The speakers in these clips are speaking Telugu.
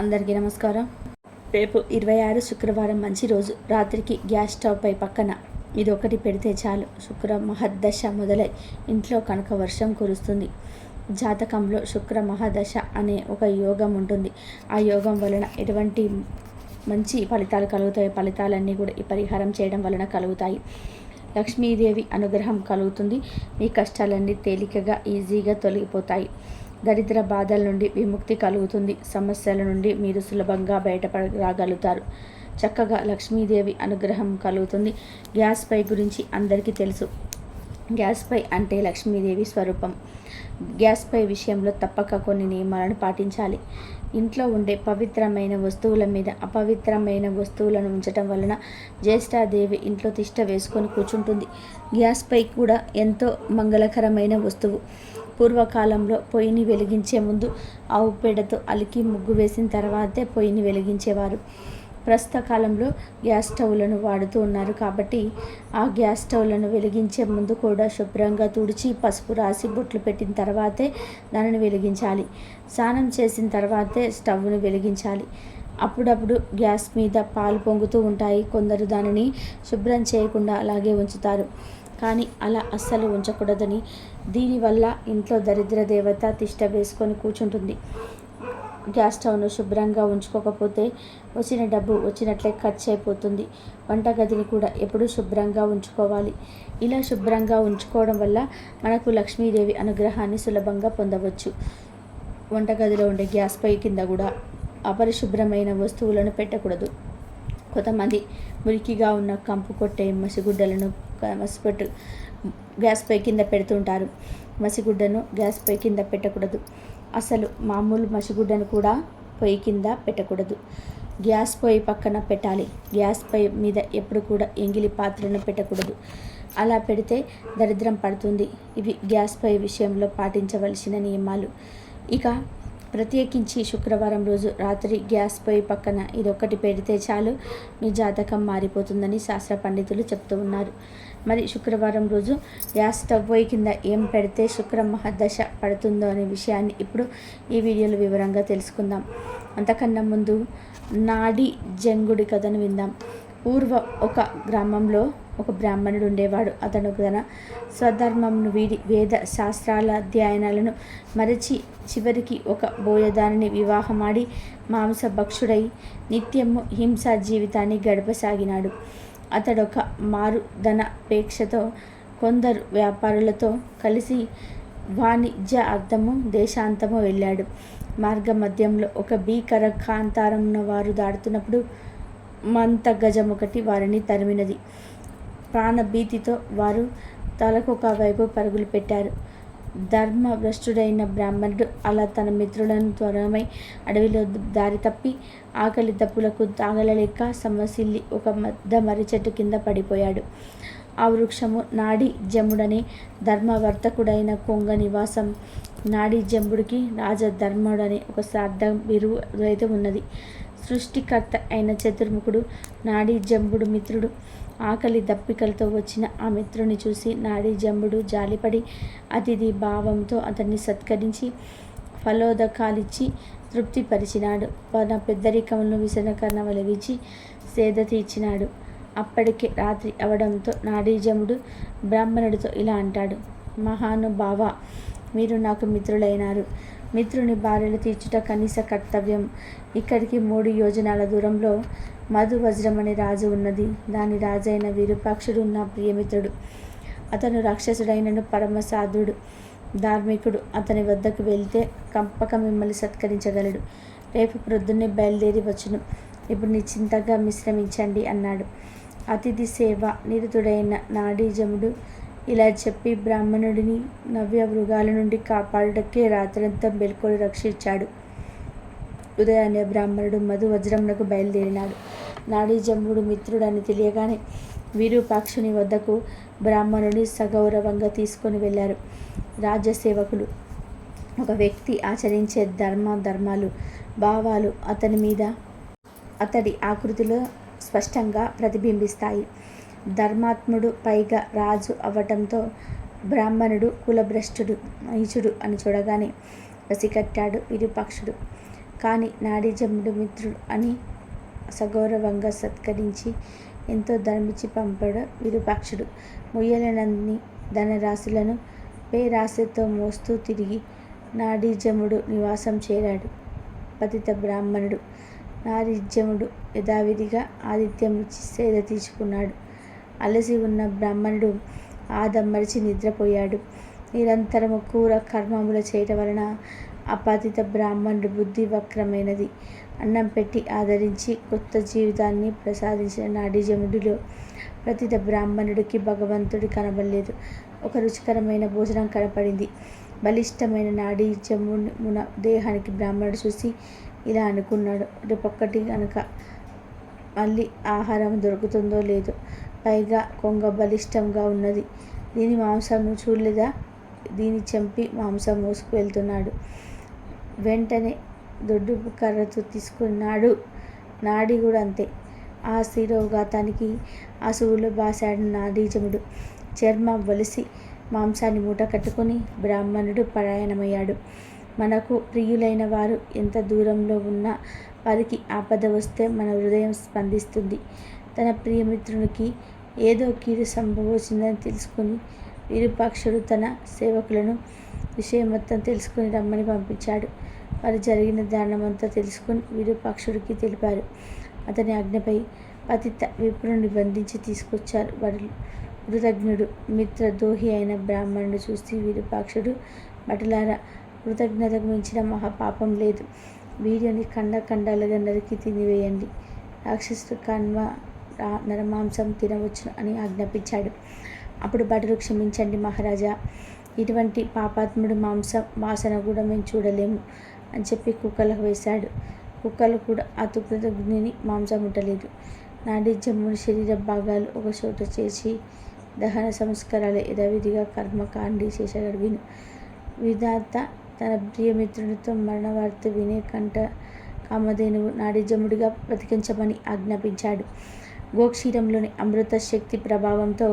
అందరికీ నమస్కారం. రేపు ఇరవై ఆరు శుక్రవారం మంచి రోజు. రాత్రికి గ్యాస్ స్టవ్ పై పక్కన ఇది ఒకటి పెడితే చాలు. శుక్ర మహద్దశ మొదలై ఇంట్లో కనుక వర్షం కురుస్తుంది. జాతకంలో శుక్ర మహాదశ అనే ఒక యోగం ఉంటుంది. ఆ యోగం వలన ఎటువంటి మంచి ఫలితాలు కలుగుతాయి ఫలితాలన్నీ కూడా ఈ పరిహారం చేయడం వలన కలుగుతాయి. లక్ష్మీదేవి అనుగ్రహం కలుగుతుంది. మీ కష్టాలన్నీ తేలికగా ఈజీగా తొలగిపోతాయి. దరిద్ర బాధల నుండి విముక్తి కలుగుతుంది. సమస్యల నుండి మీరు సులభంగా బయటపడగలుగుతారు. చక్కగా లక్ష్మీదేవి అనుగ్రహం కలుగుతుంది. గ్యాస్ పై గురించి అందరికీ తెలుసు. గ్యాస్ పై అంటే లక్ష్మీదేవి స్వరూపం. గ్యాస్ పై విషయంలో తప్పక కొన్ని నియమాలను పాటించాలి. ఇంట్లో ఉండే పవిత్రమైన వస్తువుల మీద అపవిత్రమైన వస్తువులను ఉంచటం వలన జ్యేష్ఠాదేవి ఇంట్లో తిష్ట వేసుకొని కూర్చుంటుంది. గ్యాస్ పై కూడా ఎంతో మంగళకరమైన వస్తువు. పూర్వకాలంలో పొయ్యిని వెలిగించే ముందు ఆవు పేడతో అలికి ముగ్గు వేసిన తర్వాతే పొయ్యిని వెలిగించేవారు. ప్రస్తుత కాలంలో గ్యాస్ స్టవ్లను వాడుతూ ఉన్నారు కాబట్టి ఆ గ్యాస్ స్టవ్లను వెలిగించే ముందు కూడా శుభ్రంగా తుడిచి పసుపు రాసి బొట్లు పెట్టిన తర్వాతే దానిని వెలిగించాలి. స్నానం చేసిన తర్వాతే స్టవ్ను వెలిగించాలి. అప్పుడప్పుడు గ్యాస్ మీద పాలు పొంగుతూ ఉంటాయి. కొందరు దానిని శుభ్రం చేయకుండా అలాగే ఉంచుతారు. కానీ అలా అస్సలు ఉంచకూడదని. దీనివల్ల ఇంట్లో దరిద్ర దేవత తిష్ట వేసుకొని కూర్చుంటుంది. గ్యాస్ స్టవ్ను శుభ్రంగా ఉంచుకోకపోతే వచ్చిన డబ్బు వచ్చినట్లే ఖర్చు అయిపోతుంది వంటగదిని కూడా ఎప్పుడూ శుభ్రంగా ఉంచుకోవాలి. ఇలా శుభ్రంగా ఉంచుకోవడం వల్ల మనకు లక్ష్మీదేవి అనుగ్రహాన్ని సులభంగా పొందవచ్చు. వంటగదిలో ఉండే గ్యాస్ పై కింద కూడా అపరిశుభ్రమైన వస్తువులను పెట్టకూడదు. కొంతమంది మురికిగా ఉన్న కంపు కొట్టే మసిగుడ్డలను మసిపెట్టు గ్యాస్ పై కింద పెడుతుంటారు. మసిగుడ్డను గ్యాస్ పై కింద పెట్టకూడదు. అసలు మామూలు మసిగుడ్డను కూడా పొయ్యి కింద పెట్టకూడదు. గ్యాస్ పొయ్యి పక్కన పెట్టాలి. గ్యాస్ పొయ్యి మీద ఎప్పుడు కూడా ఎంగిలి పాత్రను పెట్టకూడదు. అలా పెడితే దరిద్రం పడుతుంది. ఇవి గ్యాస్ పొయ్యి విషయంలో పాటించవలసిన నియమాలు. ఇక ప్రత్యేకించి శుక్రవారం రోజు రాత్రి గ్యాస్ పొయ్యి పక్కన ఇదొక్కటి పెడితే చాలు. మీ జాతకం మారిపోతుందని శాస్త్ర పండితులు చెప్తూ ఉన్నారు. మరి శుక్రవారం రోజు గ్యాస్ స్టవ్ పొయ్యి కింద ఏం పెడితే శుక్ర మహదశ పడుతుందో అనే విషయాన్ని ఇప్పుడు ఈ వీడియోలో వివరంగా తెలుసుకుందాం. అంతకన్నా ముందు నాడి జంగుడి కథను విందాం. పూర్వ ఒక గ్రామంలో ఒక బ్రాహ్మణుడు ఉండేవాడు. అతను తన స్వధర్మంను వీడి వేద శాస్త్రాల అధ్యయనాలను మరచి చివరికి ఒక బోయదానిని వివాహమాడి మాంసభక్షుడై నిత్యము హింసా జీవితాన్ని గడపసాగినాడు. అతడొక మారు ధనపేక్షతో కొందరు వ్యాపారులతో కలిసి వాణిజ్య అర్థము దేశాంతము వెళ్ళాడు. మార్గ మధ్యంలో ఒక భీకర కాంతారం వారు దాడుతున్నప్పుడు మంత గజం ఒకటి వారిని తరిమినది. ప్రాణభీతితో వారు తలకొక వైపు పరుగులు పెట్టారు. ధర్మభ్రష్టుడైన బ్రాహ్మణుడు అలా తన మిత్రులను త్వరమై అడవిలో దారి తప్పి ఆకలి దప్పులకు తాగలలేక సమసిల్లి ఒక మద్ద మర్రి చెట్టు కింద పడిపోయాడు. ఆ వృక్షము నాడి జముడని ధర్మవర్తకుడైన కొంగ నివాసం. నాడి జంబుడికి రాజధర్ముడని ఒక శ్రాద్ధ బిరువు అయితే ఉన్నది. సృష్టికర్త అయిన చతుర్ముఖుడు నాడీ జంబుడు మిత్రుడు. ఆకలి దప్పికలతో వచ్చిన ఆ మిత్రుని చూసి నాడీ జంబుడు జాలిపడి అతిథి భావంతో అతన్ని సత్కరించి ఫలోదకాలిచ్చి తృప్తిపరిచినాడు. తన పెద్దరికములను విసనకర్ణ వెలిగించి సేద తీర్చినాడు. అప్పటికే రాత్రి అవడంతో నాడీజముడు బ్రాహ్మణుడితో ఇలా అంటాడు మహానుభావ మీరు నాకు మిత్రులైనారు. మిత్రుని భార్యలు తీర్చుట కనీస కర్తవ్యం. ఇక్కడికి మూడు యోజనాల దూరంలో మధు వజ్రం అనే రాజు ఉన్నది. దాని రాజైన విరూపాక్షుడు నా ప్రియమిత్రుడు. అతను రాక్షసుడైనను పరమసాధుడు ధార్మికుడు. అతని వద్దకు వెళ్తే కంపక మిమ్మల్ని సత్కరించగలడు. రేపు ప్రొద్దున్నే బయలుదేరి వచ్చును. ఇప్పుడు నిశ్చింతగా మిశ్రమించండి అన్నాడు. అతిథి సేవ నిరుతుడైన నాడీజముడు ఇలా చెప్పి బ్రాహ్మణుడిని నవ్య మృగాల నుండి కాపాడుటకే రాత్రంతా బెల్కొని రక్షించాడు. ఉదయాన్నే బ్రాహ్మణుడు మధు వజ్రమునకు బయలుదేరినాడు నాడీజముడు మిత్రుడని తెలియగానే విరూపాక్షుని వద్దకు బ్రాహ్మణుని సగౌరవంగా తీసుకొని వెళ్ళారు. రాజ్యసేవకులు ఒక వ్యక్తి ఆచరించే ధర్మ ధర్మాలు భావాలు అతని మీద అతడి ఆకృతిలో స్పష్టంగా ప్రతిబింబిస్తాయి. ధర్మాత్ముడు పైగా రాజు అవటంతో బ్రాహ్మణుడు కులభ్రష్టుడు నీచుడు అని చూడగానే వసికట్టాడు విరూపాక్షుడు. కానీ నాడీజముడు మిత్రుడు అని సగౌరవంగా సత్కరించి ఎంతో ధర్మించి పంపాడు విరూపాక్షుడు. ముయ్యలనన్ని ధనరాశులను పేరాశతో మోస్తూ తిరిగి నాడీజముడు నివాసం చేరాడు. పతిత బ్రాహ్మణుడు నారీజముడు యథావిధిగా ఆతిథ్యం ఇచ్చి సేద తీసుకున్నాడు అలసి ఉన్న బ్రాహ్మణుడు ఆదమ్మరిచి నిద్రపోయాడు. నిరంతరము కూర కర్మములు చేయటం వలన అపాతిత బ్రాహ్మణుడు బుద్ధి వక్రమైనది. అన్నం పెట్టి ఆదరించి కొత్త జీవితాన్ని ప్రసాదించిన నాడీజముడిలో ప్రతిత బ్రాహ్మణుడికి భగవంతుడి కనబడలేదు. ఒక రుచికరమైన భోజనం కనపడింది. బలిష్టమైన నాడీ మున దేహానికి బ్రాహ్మణుడు చూసి ఇలా అనుకున్నాడు. రేపొక్కటి కనుక మళ్ళీ ఆహారం దొరుకుతుందో లేదో పైగా కొంగ బలిష్టంగా ఉన్నది. దీని మాంసం చూడలేదా? దీన్ని చంపి మాంసం మోసుకు వెళ్తున్నాడు. వెంటనే దొడ్డు కర్రతో తీసుకున్నాడు. నాడి కూడా అంతే. ఆ శిరోఘాతానికి అసువులో బాసాడు నాడీజముడు చర్మం వలిసి మాంసాన్ని మూట కట్టుకొని బ్రాహ్మణుడు పరాయణమయ్యాడు. మనకు ప్రియులైన వారు ఎంత దూరంలో ఉన్నా వారికి ఆపద వస్తే మన హృదయం స్పందిస్తుంది. తన ప్రియమిత్రునికి ఏదో కీడు సంభవించిందని తెలుసుకుని విరూపాక్షుడు తన సేవకులను విషయం మొత్తం తెలుసుకుని రమ్మని పంపించాడు. వారు జరిగిన దానమంతా తెలుసుకుని విరూపాక్షుడికి తెలిపారు. అతని ఆజ్ఞపై పతిత విప్రుని బంధించి తీసుకొచ్చారు. వారు కృతజ్ఞుడు మిత్రదోహి అయిన బ్రాహ్మణుడు చూసి విరూపాక్షుడు భటులారా కృతజ్ఞతకు మించిన మహాపాపం లేదు. వీడియోని ఖండ ఖండాలుగా నరికి తినివేయండి. రాక్షసుడు కన్వ నరమాంసం తినవచ్చు అని ఆజ్ఞాపించాడు. అప్పుడు భటులు క్షమించండి మహారాజా. ఇటువంటి పాపాత్ముడు మాంసం వాసన కూడా మేము చూడలేము అని చెప్పి కుక్కలకు వేశాడు. కుక్కలు కూడా ఆ తుకృతజ్ఞుని మాంసం ఉండలేదు నాడి జమ్ముని శరీర భాగాలు ఒక చోట చేసి దహన సంస్కారాలు యథావిధిగా కర్మకాండి చేశాడు విను విధాత తన ప్రియమిత్రుడితో మరణ వార్త వినే కంట కామధేనువు నాడిజముడిగా బ్రతికించమని ఆజ్ఞాపించాడు. గోక్షీరంలోని అమృత శక్తి ప్రభావంతో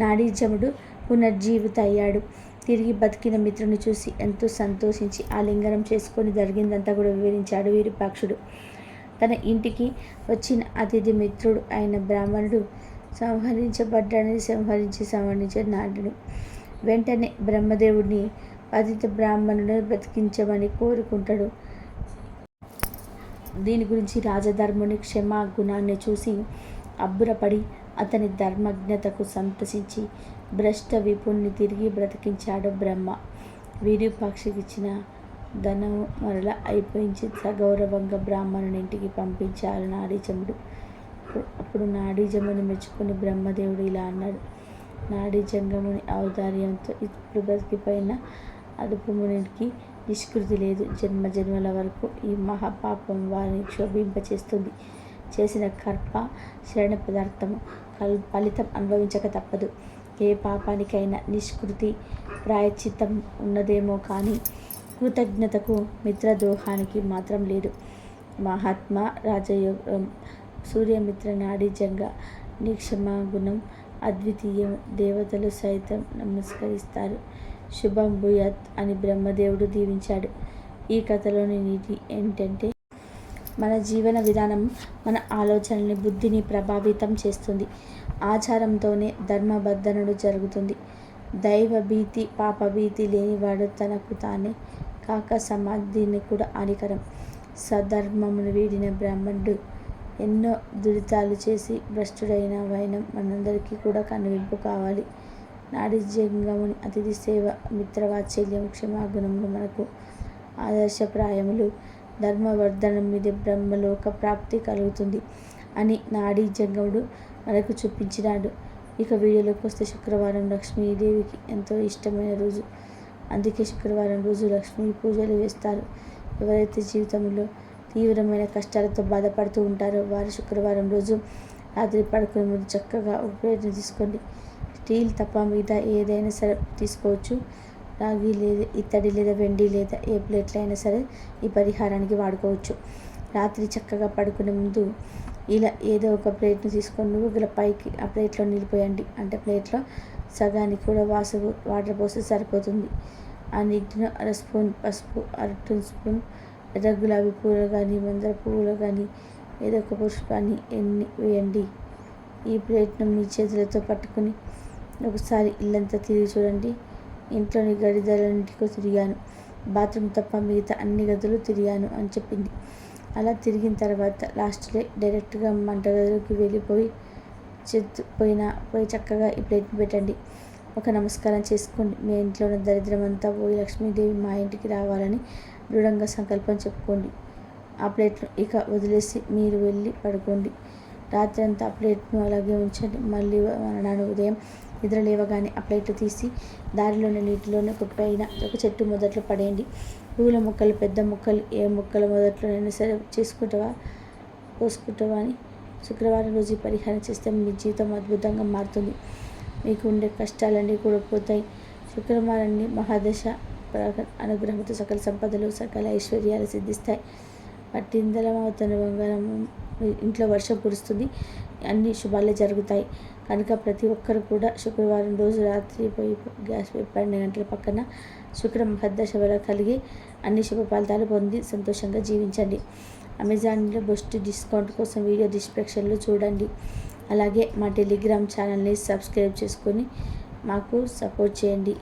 నాడీజముడు పునర్జీవిత అయ్యాడు తిరిగి బతికిన మిత్రుని చూసి ఎంతో సంతోషించి ఆలింగనం చేసుకొని జరిగిందంతా కూడా వివరించాడు విరూపాక్షుడు. తన ఇంటికి వచ్చిన అతిథి మిత్రుడు అయిన బ్రాహ్మణుడు సంహరించబడ్డాడని సంహరించి సంహరించిన నాడు వెంటనే బ్రహ్మదేవుడిని పతిత బ్రాహ్మణుడు బ్రతికించమని కోరుకుంటాడు. దీని గురించి రాజధర్ముని క్షమా గుణాన్ని చూసి అబ్బురపడి అతని ధర్మజ్ఞతకు సంతసించి భ్రష్ట విపుణ్ణి తిరిగి బ్రతికించాడు బ్రహ్మ. విరూపాక్షికిచ్చిన ధనం మరల అయిపోయించి సగౌరవంగా బ్రాహ్మణుని ఇంటికి పంపించారు నాడీజముడు అప్పుడు నాడీజముని మెచ్చుకుని బ్రహ్మదేవుడు ఇలా అన్నాడు. నాడీజంగముని ఔదార్యంతో ఇప్పుడు బ్రతికిపోయిన అదుపుమునికి నిష్కృతి లేదు. జన్మ జన్మల వరకు ఈ మహాపాపం వారిని క్షోభింపచేస్తుంది. చేసిన కర్మ శరణ పదార్థము కల్ ఫలితం అనుభవించక తప్పదు. ఏ పాపానికైనా నిష్కృతి ప్రాయచిత్తం ఉన్నదేమో కానీ కృతజ్ఞతకు మిత్రద్రోహానికి మాత్రం లేదు. మహాత్మా రాజయోగం సూర్యమిత్ర నాడీజంగా నిక్షమ గుణం అద్వితీయం దేవతలు సైతం నమస్కరిస్తారు. శుభం భూయత్ అని బ్రహ్మదేవుడు దీవించాడు. ఈ కథలోని నీతి ఏంటంటే మన జీవన విధానం మన ఆలోచనల్ని బుద్ధిని ప్రభావితం చేస్తుంది. ఆచారంతోనే ధర్మబద్ధనుడు జరుగుతుంది. దైవ భీతి పాపభీతి లేనివాడు తనకు తానే కాక సమాధిని కూడా హానికరం. సధర్మమును వీడిన బ్రాహ్మణుడు ఎన్నో దురితాలు చేసి భ్రష్టుడైన వైనం మనందరికీ కూడా కనువింపు కావాలి. నాడి జంగముని అతిథి సేవ మిత్రవాత్సల్యం క్షమాగుణములు మనకు ఆదర్శప్రాయములు. ధర్మవర్ధనం మీద బ్రహ్మలోక ప్రాప్తి కలుగుతుంది అని నాడీ జంగముడు మనకు చూపించినాడు. ఇక వీడియోలోకి వస్తే శుక్రవారం లక్ష్మీదేవికి ఎంతో ఇష్టమైన రోజు. అందుకే శుక్రవారం రోజు లక్ష్మీ పూజలు వేస్తారు. ఎవరైతే జీవితంలో తీవ్రమైన కష్టాలతో బాధపడుతూ ఉంటారో వారు శుక్రవారం రోజు రాత్రి పడుకునే ముందు చక్కగా ఉపయోగం తీసుకోండి. స్టీల్ తప్ప మీద ఏదైనా సరే తీసుకోవచ్చు. రాగి లేదా ఇత్తడి లేదా వెండి లేదా ఏ ప్లేట్లు అయినా సరే ఈ పరిహారానికి వాడుకోవచ్చు. రాత్రి చక్కగా పడుకునే ముందు ఇలా ఏదో ఒక ప్లేట్ను తీసుకొని నువ్వు పైకి ఆ ప్లేట్లో నిలిపోయండి. అంటే ప్లేట్లో సగానికి కూడా వాసు వాటర్ పోస్తే సరిపోతుంది. ఆ నీటిలో అర స్పూన్ పసుపు అర స్పూన్ ఎర్ర గులాబీ పూలు కానీ మందార పువ్వులు కానీ ఏదో ఒక పుష్పాన్ని ఎన్ని వేయండి. ఈ ప్లేట్ను మీ చేతులతో పట్టుకుని ఒకసారి ఇల్లంతా తిరిగి చూడండి. ఇంట్లోని గడిదలన్నింటికీ తిరిగాను. బాత్రూమ్ తప్ప మిగతా అన్ని గదులు తిరిగాను అని చెప్పింది. అలా తిరిగిన తర్వాత లాస్ట్లో డైరెక్ట్గా వంటగదిలోకి వెళ్ళిపోయి చెత్తు పోయిన పోయి చక్కగా ఈ ప్లేట్ని పెట్టండి. ఒక నమస్కారం చేసుకోండి. మీ ఇంట్లో ఉన్న దరిద్రం అంతా పోయి లక్ష్మీదేవి మా ఇంటికి రావాలని దృఢంగా సంకల్పం చెప్పుకోండి. ఆ ప్లేట్ను ఇక వదిలేసి మీరు వెళ్ళి పడుకోండి. రాత్రి అంతా ఆ ప్లేట్ను అలాగే ఉంచండి. మళ్ళీ మరణాను ఉదయం నిద్ర లేవగానే ఆ ప్లేట్లు తీసి దారిలోని నీటిలోనే కుప్పైన ఒక చెట్టు మొదట్లో పడేయండి. పువ్వుల మొక్కలు పెద్ద మొక్కలు ఏ మొక్కల మొదట్లోనైనా సరే చేసుకుంటావా? పోసుకుంటావా అని శుక్రవారం రోజు పరిహారం చేస్తే మీ జీవితం అద్భుతంగా మారుతుంది. మీకు ఉండే కష్టాలన్నీ కూడా పోతాయి. శుక్రవారాన్ని మహాదశ అనుగ్రహంతో సకల సంపదలు సకల ఐశ్వర్యాలు సిద్ధిస్తాయి. పట్టిందలమవుతున్న బంగారం ఇంట్లో వర్షం కురుస్తుంది. అన్ని శుభాలే జరుగుతాయి. కనుక ప్రతి ఒక్కరు కూడా శుక్రవారం రోజు రాత్రి పోయి గ్యాస్ పోయి పన్నెండు గంటల పక్కన శుక్ర మహర్దశ వల్ల కలిగి అన్ని శుభ ఫలితాలు పొంది సంతోషంగా జీవించండి. అమెజాన్లో బెస్ట్ డిస్కౌంట్ కోసం వీడియో డిస్క్రిప్షన్లో చూడండి. అలాగే మా టెలిగ్రామ్ ఛానల్ని సబ్స్క్రైబ్ చేసుకొని మాకు సపోర్ట్ చేయండి.